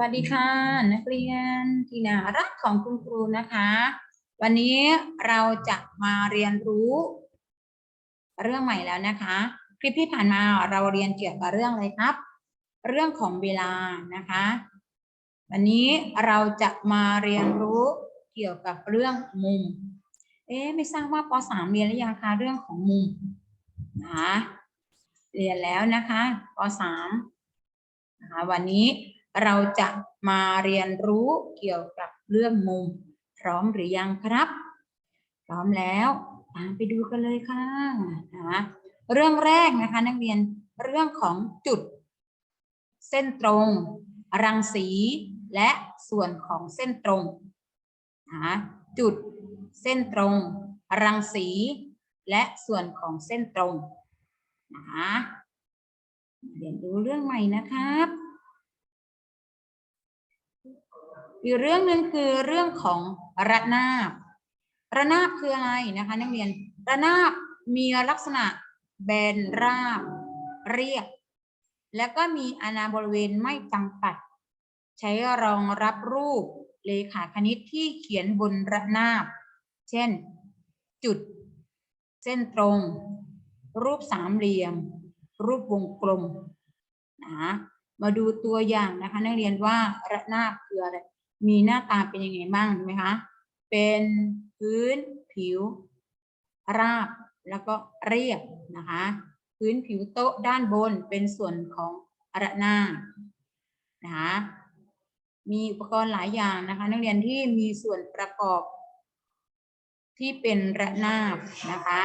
วัสดีค่ะ นักเรียนที่น่ารักของคุณครูนะคะ วันนี้เราจะมาเรียนรู้ เรื่องใหม่แล้วนะคะ คลิปที่ผ่านมาเราเรียนเกี่ยวกับเรื่องอะไรครับ เรื่องของเวลานะคะ วันนี้เราจะมาเรียนรู้เกี่ยวกับเรื่องมุม เอ๊ไม่ทราบว่าป .3 เรียนหรือยังคะเรื่องของมุมนะเรียนแล้วนะคะป .3 นะคะวันนี้ เราจะมาเรียนรู้เกี่ยวกับเรื่องมุม พร้อมหรือยังครับ พร้อมแล้วตามไปดูกันเลยค่ะนะเรื่องแรกนะคะ นักเรียนเรื่องของจุด เส้นตรง รังสี และส่วนของเส้นตรงนะจุด เส้นตรง รังสี และส่วนของเส้นตรงนะคะเรียนรู้เรื่องใหม่นะครับ อีกเรื่องหนึ่งคือเรื่องของระนาบ ระนาบคืออะไรนะคะนักเรียน ระนาบมีลักษณะแบนราบเรียบ แล้วก็มีอนาบริเวณไม่จำกัด ใช้รองรับรูปเลขาคณิตที่เขียนบนระนาบ เช่น จุด เส้นตรง รูปสามเหลี่ยม รูปวงกลมนะมาดูตัวอย่างนะคะ นักเรียนว่าระนาบคืออะไร มีหน้าตาเป็นยังไงบ้างเห็นไหมคะ เป็นพื้นผิว ราบแล้วก็เรียบนะคะ พื้นผิวโต๊ะด้านบนเป็นส่วนของระนาบนะคะมีอุปกรณ์หลายอย่างนะคะ นักเรียนที่มีส่วนประกอบที่เป็นระนาบนะคะ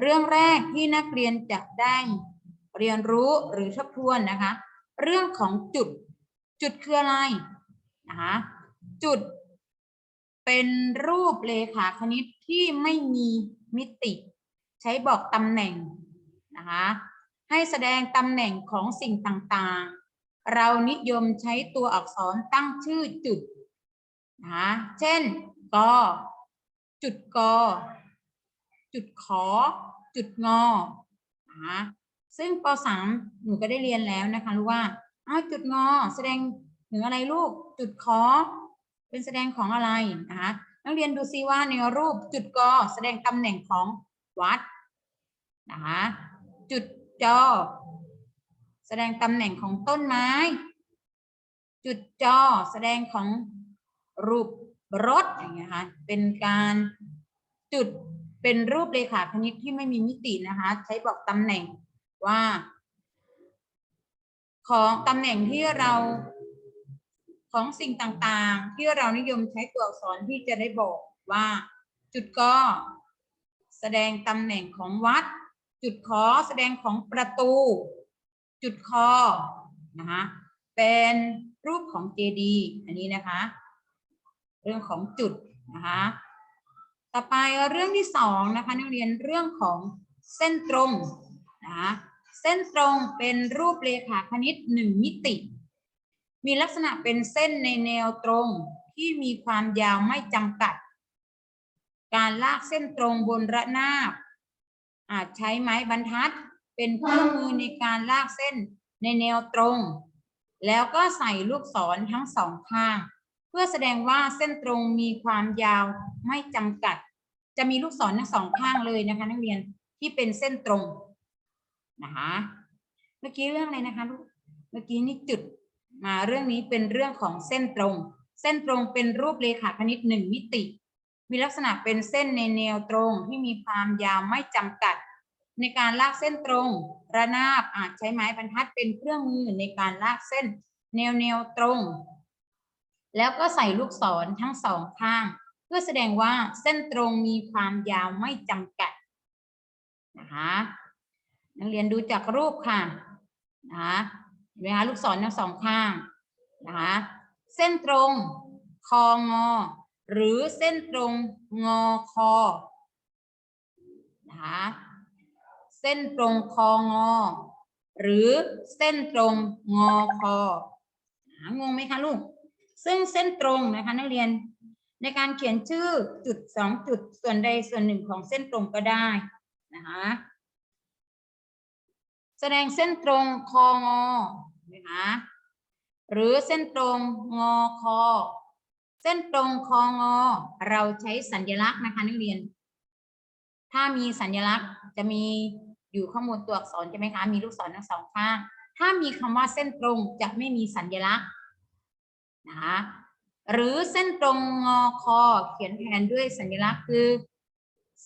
เรื่องแรกที่นักเรียนจะได้เรียนรู้หรือทบทวนนะคะ เรื่องของจุดจุดคืออะไร นะคะจุดเป็นรูปเลขาคณิตที่ไม่มีมิติ ใช้บอกตำแหน่งนะคะให้แสดงตำแหน่งของสิ่งต่างๆ เรานิยมใช้ตัวอักษรตั้งชื่อจุดนะะเช่นกอจุดกอจุดขอ จุดงอนะะซึ่งป .3 หนูก็ได้เรียนแล้วนะคะรู้ว่าอ้าจุดงอแสดง ถึงอะไรลูกจุดขอ เป็นแสดงของอะไรนะคะนักเรียนดูซิว่าในรูปจุดกอแสดงตำแหน่งของวัดนะคะจุดจอ แสดงตำแหน่งของต้นไม้ จุดจอแสดงของรูปรถอย่างเงี้ยค่ะเป็นการจุดเป็นรูปเลขาคณิตที่ไม่มีมิตินะคะ ใช้บอกตำแหน่งว่า ของตำแหน่งที่เรา ของสิ่งต่างๆ ที่เรานิยมใช้ตัวอักษรที่จะได้บอกว่า จุดกอแสดงตำแหน่งของวัด จุดขอแสดงของประตู จุดคอนะคะเป็นรูปของเจดีอันนี้นะคะ เรื่องของจุดนะคะต่อไปเรื่องที่สองนะคะนักเรียนเรื่องของเส้นตรงนะคะเส้นตรงเป็นรูปเลขาคณิตหนึ่งมิติ มีลักษณะเป็นเส้นในแนวตรงที่มีความยาวไม่จำกัด การลากเส้นตรงบนระนาบ อาจใช้ไม้บรรทัด เป็นเครื่องมือในการลากเส้นในแนวตรง แล้วก็ใส่ลูกศรทั้งสองข้าง เพื่อแสดงว่าเส้นตรงมีความยาวไม่จำกัด จะมีลูกศรทั้งสองข้างเลยนะคะ นักเรียนที่เป็นเส้นตรงนะคะเมื่อกี้เรื่องอะไรนะคะลูกเมื่อกี้นี่จุด มาเรื่องนี้เป็นเรื่องของเส้นตรง เส้นตรงเป็นรูปเลขาคณิตหนึ่งมิติ มีลักษณะเป็นเส้นในแนวตรงที่มีความยาวไม่จำกัด ในการลากเส้นตรง ระนาบอาจใช้ไม้บรรทัดเป็นเครื่องมือในการลากเส้น แนวแนวตรง แล้วก็ใส่ลูกศรทั้งสองข้าง เพื่อแสดงว่าเส้นตรงมีความยาวไม่จำกัดนะคะนักเรียนดูจากรูปค่ะนะคะ เห็นไหมคะลูกศรทั้งสองข้างนะคะเส้นตรงคองอ หรือเส้นตรงงอคอนะคะเส้นตรงคองอ หรือเส้นตรงงอคองงไหมคะลูก ซึ่งเส้นตรงนะคะนักเรียนในการเขียนชื่อจุดสองจุดส่วนใดส่วนหนึ่งของเส้นตรงก็ได้นะคะ แสดงเส้นตรงคองอนะคะหรือเส้นตรงงอคอ เส้นตรงคองอ เราใช้สัญลักษณ์นะคะนักเรียน ถ้ามีสัญลักษณ์จะมีอยู่ข้างบนตัวอักษรใช่ไหมคะ มีลูกศรทั้งสองข้าง ถ้ามีคำว่าเส้นตรงจะไม่มีสัญลักษณ์นะคะหรือเส้นตรงงอคอ เขียนแทนด้วยสัญลักษณ์คือ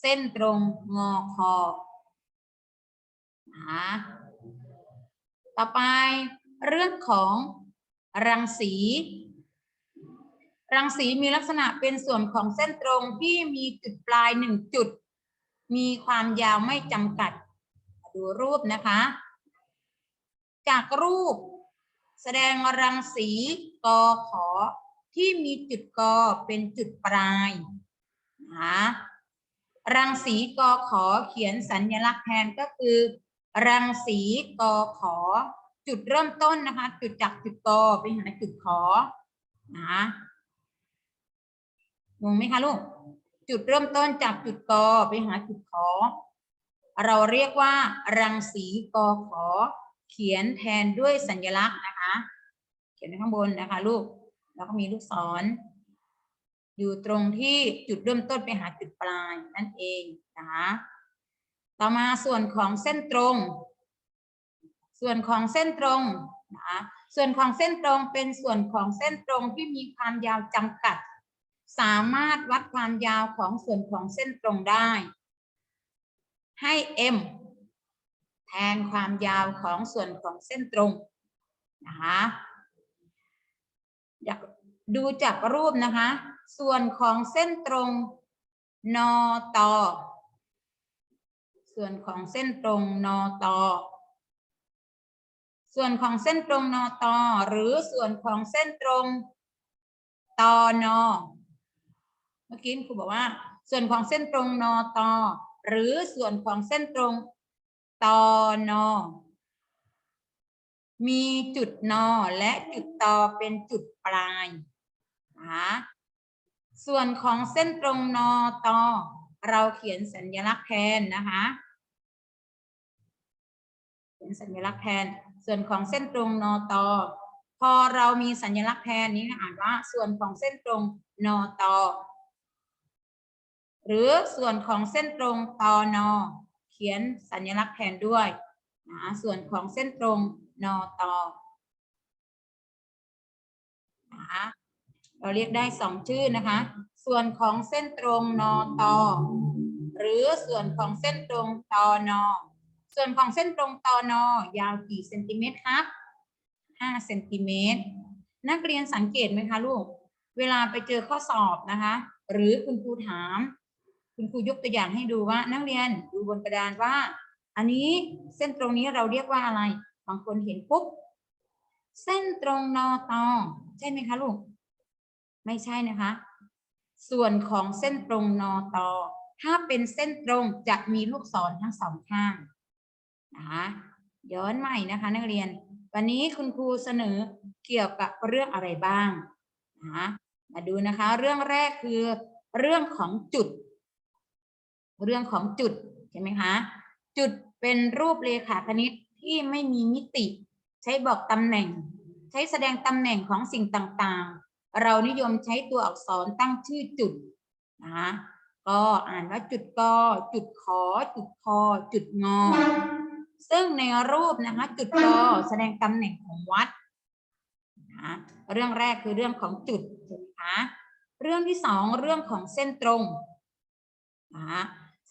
เส้นตรงงอคอ นะคะต่อไปเรื่องของรังสี รังสีมีลักษณะเป็นส่วนของเส้นตรงที่มีจุดปลายหนึ่งจุด มีความยาวไม่จำกัด ดูรูปนะคะ จากรูป แสดงรังสีกอขอที่มีจุดกอเป็นจุดปลายนะรังสีกอขอเขียนสัญลักษณ์แทนก็คือ รังสีกอขอ จุดเริ่มต้นนะคะ จุดจากจุดกอไปหาจุดขอนะงงไหมคะลูก จุดเริ่มต้นจากจุดกอไปหาจุดขอ เราเรียกว่า รังสีกอขอ เขียนแทนด้วยสัญลักษณ์นะคะ เขียนข้างบนนะคะ ลูก แล้วก็มีลูกศร อยู่ตรงที่จุดเริ่มต้นไปหาจุดปลายนั่นเองนะคะ ต่อมาส่วนของเส้นตรง ส่วนของเส้นตรงนะส่วนของเส้นตรงเป็นส่วนของเส้นตรงที่มีความยาวจำกัด สามารถวัดความยาวของส่วนของเส้นตรงได้ ให้ m แทนความยาวของส่วนของเส้นตรงนะคะอยากดูจากรูปนะคะ ส่วนของเส้นตรงนอตอ ส่วนของเส้นตรงนอตอส่วนของเส้นตรงนอตอหรือส่วนของเส้นตรงตอนอเมื่อกี้ครูบอกว่า ส่วนของเส้นตรงนอตอหรือส่วนของเส้นตรงตอนอมีจุดนอและจุดตอเป็นจุดปลายนะส่วนของเส้นตรงนอตอ เราเขียนสัญลักษณ์แทนนะคะเขียนสัญลักษณ์แทน ส่วนของเส้นตรงนอตอพอเรามีสัญลักษณ์แทนนี้อ่านว่า ส่วนของเส้นตรงนอตอหรือส่วนของเส้นตรงตอนอเขียนสัญลักษณ์แทนด้วยนะส่วนของเส้นตรงนอตอนะคะเราเรียกได้สองชื่อนะคะ ส่วนของเส้นตรงนอตอหรือส่วนของเส้นตรงตอนอส่วนของเส้นตรงตอนอยาวกี่เซนติเมตรครับห้าเซนติเมตรนักเรียนสังเกตไหมคะลูก เวลาไปเจอข้อสอบนะคะ หรือคุณครูถาม คุณครูยกตัวอย่างให้ดูว่า นักเรียนดูบนกระดานว่า อันนี้เส้นตรงนี้เราเรียกว่าอะไร บางคนเห็นปุ๊บเส้นตรงนอตอใช่ไหมคะลูก ไม่ใช่นะคะ ส่วนของเส้นตรงนอตอถ้าเป็นเส้นตรงจะมีลูกศรทั้งสองข้างนะคะย้อนใหม่นะคะ นักเรียน วันนี้คุณครูเสนอเกี่ยวกับเรื่องอะไรบ้างนะะมาดูนะคะ เรื่องแรกคือ เรื่องของจุด เรื่องของจุดใช่ไหมคะจุดเป็นรูปเลขาคณิตที่ไม่มีมิติ ใช้บอกตำแหน่ง ใช้แสดงตำแหน่งของสิ่งต่าง เรานิยมใช้ตัวอักษรตั้งชื่อจุดนะคะก็อ่านว่าจุดกอจุดขอ จุดคอ จุดงอ ซึ่งในรูปนะคะ จุดกอแสดงตำแหน่งของวัดนะเรื่องแรกคือเรื่องของจุดใช่ไหมคะเรื่องที่สองเรื่องของเส้นตรงนะ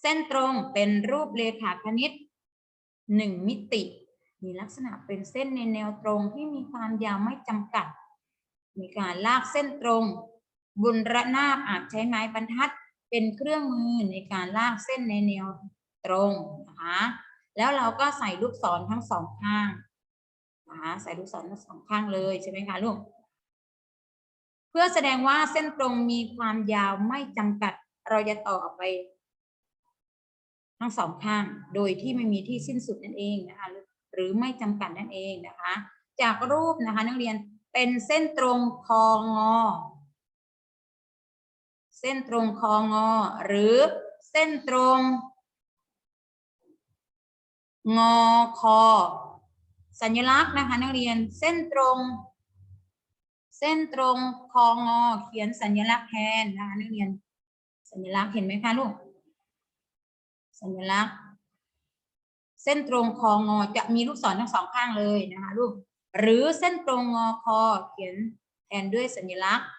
เส้นตรงเป็นรูปเลขาคณิตหนึ่งมิติ มีลักษณะเป็นเส้นในแนวตรงที่มีความยาวไม่จำกัด มีการลากเส้นตรง บุญระนาบอาจใช้ไม้บรรทัดเป็นเครื่องมือในการลากเส้นในแนวตรงนะคะแล้วเราก็ใส่ลูกศรทั้งสองข้างนะคะใส่ลูกศรทั้งสองข้างเลยใช่ไหมคะลูกเพื่อแสดงว่าเส้นตรงมีความยาวไม่จำกัดเราจะต่อออกไป ทั้งสองข้าง โดยที่ไม่มีที่สิ้นสุดนั่นเองนะคะหรือไม่จำกัดนั่นเองนะคะ จากรูปนะคะ นักเรียน เป็นเส้นตรงคองอ เส้นตรงคองอ หรือเส้นตรง งอคอ สัญลักษณ์นะคะนักเรียนเส้นตรง เส้นตรงคองอ เขียนสัญลักษณ์แทนนะคะนักเรียน สัญลักษณ์เห็นไหมคะลูกสัญลักษณ์ เส้นตรงคองอจะมีลูกศรทั้งสองข้างเลยนะคะลูก หรือเส้นตรงงอคอเขียนแทนด้วยสัญลักษณ์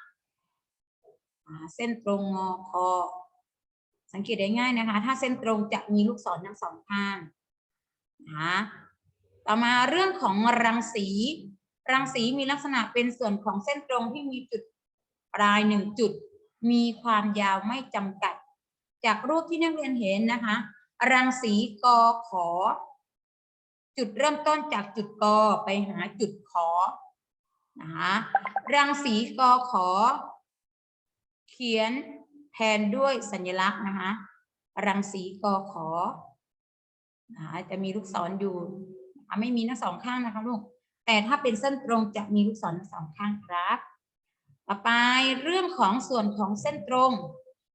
เส้นตรงงอคอ สังเกตได้ง่ายนะคะ ถ้าเส้นตรงจะมีลูกศรทั้งสองข้างนะต่อมาเรื่องของรังสี รังสีมีลักษณะเป็นส่วนของเส้นตรงที่มีจุดปลายหนึ่งจุด มีความยาวไม่จำกัด จากรูปที่นักเรียนเห็นนะคะ รังสีกอขอ จุดเริ่มต้นจากจุดกอไปหาจุดขอนะคะรังสีกอขอ เขียนแทนด้วยสัญลักษณ์นะคะรังสีกอขอนะคะจะมีลูกศรอยู่ไม่มีทั้งสองข้างนะคะลูกแต่ถ้าเป็นเส้นตรงจะมีลูกศรทั้งสองข้างครับ ต่อไปเรื่องของส่วนของเส้นตรง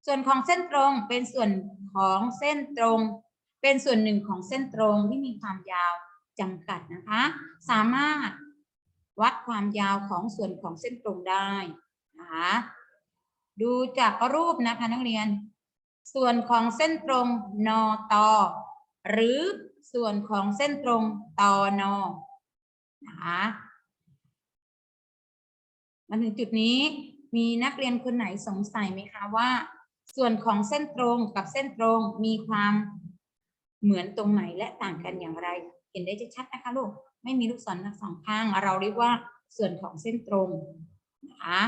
ส่วนของเส้นตรงเป็นส่วนของเส้นตรง เป็นส่วนหนึ่งของเส้นตรงที่มีความยาว จำกัดนะคะ สามารถวัดความยาวของส่วนของเส้นตรงได้นะคะดูจากรูปนะคะนักเรียน ส่วนของเส้นตรงนอตอหรือส่วนของเส้นตรงตอนอนะคะมาถึงจุดนี้มีนักเรียนคนไหนสงสัยไหมคะว่า ส่วนของเส้นตรงกับเส้นตรงมีความเหมือนตรงไหนและต่างกันอย่างไร เห็นได้ชัดนะคะลูก ไม่มีลูกศรทั้งสองข้าง เราเรียกว่าส่วนของเส้นตรงนะคะ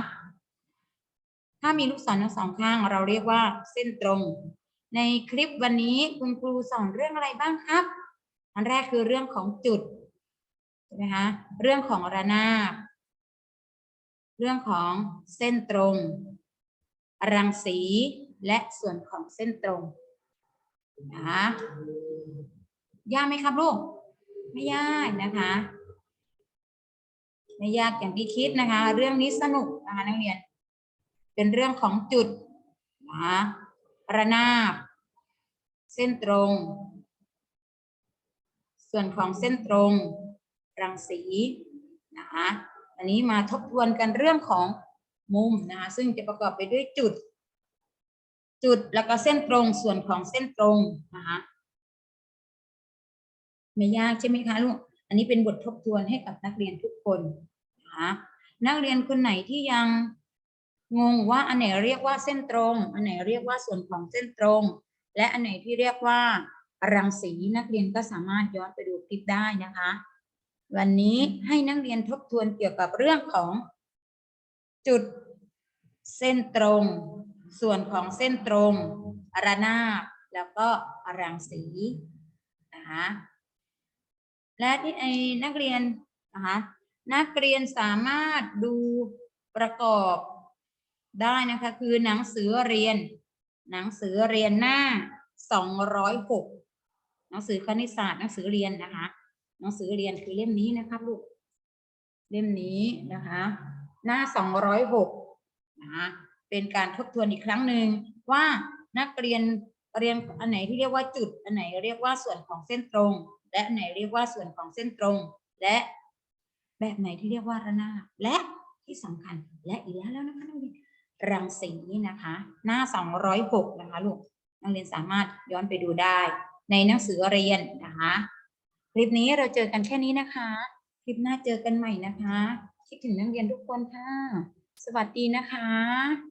ถ้ามีลูกศรทั้งสองข้าง เราเรียกว่าเส้นตรง ในคลิปวันนี้คุณครูสอนเรื่องอะไรบ้างครับ อันแรกคือเรื่องของจุดใช่ไหมคะเรื่องของระนาบเรื่องของเส้นตรง รังสีและส่วนของเส้นตรงนะยากไหมครับลูก ไม่ยากนะคะไม่ยากอย่างที่คิดนะคะ เรื่องนี้สนุกนะคะนักเรียน เป็นเรื่องของจุดนะระนาบ เส้นตรง ส่วนของเส้นตรง รังสีนะคะอันนี้มาทบทวนกันเรื่องของมุมนะคะซึ่งจะประกอบไปด้วยจุด จุดแล้วก็เส้นตรงส่วนของเส้นตรงนะคะ ไม่ยากใช่ไหมคะลูกอันนี้เป็นบททบทวนให้กับนักเรียนทุกคนนะคะนักเรียนคนไหนที่ยังงงว่าอันไหนเรียกว่าเส้นตรง อันไหนเรียกว่าส่วนของเส้นตรง และอันไหนที่เรียกว่ารังสีนักเรียนก็สามารถย้อนไปดูคลิปได้นะคะ วันนี้ให้นักเรียนทบทวนเกี่ยวกับเรื่องของจุดเส้นตรง ส่วนของเส้นตรงระนาบแล้วก็รังสีนะคะ และที่ไอ้นักเรียนนะคะนักเรียนสามารถดูประกอบได้นะคะคือหนังสือเรียน หนังสือเรียนหน้าสองร้อยหนังสือคณิตศาสตร์หนังสือเรียนนะคะ หนังสือเรียนคือเล่มนี้นะครับลูกเล่มนี้นะคะ หน้าสองร้อยหกนะคะเป็นการทบทวนอีกครั้งหนึ่งว่านักเรียนเรียนอันไหนที่เรียกว่าจุด อันไหนเรียกว่าส่วนของเส้นตรง และไหนเรียกว่าส่วนของเส้นตรง และแบบไหนที่เรียกว่าระนาบและที่สำคัญและอีกแล้วแล้วนะคะนักเรียนรังสีนะคะ หน้า 206 นะคะลูกนักเรียนสามารถย้อนไปดูได้ ในหนังสือเรียนนะคะ คลิปนี้เราเจอกันแค่นี้นะคะ คลิปหน้าเจอกันใหม่นะคะ คิดถึงนักเรียนทุกคนค่ะ สวัสดีนะคะ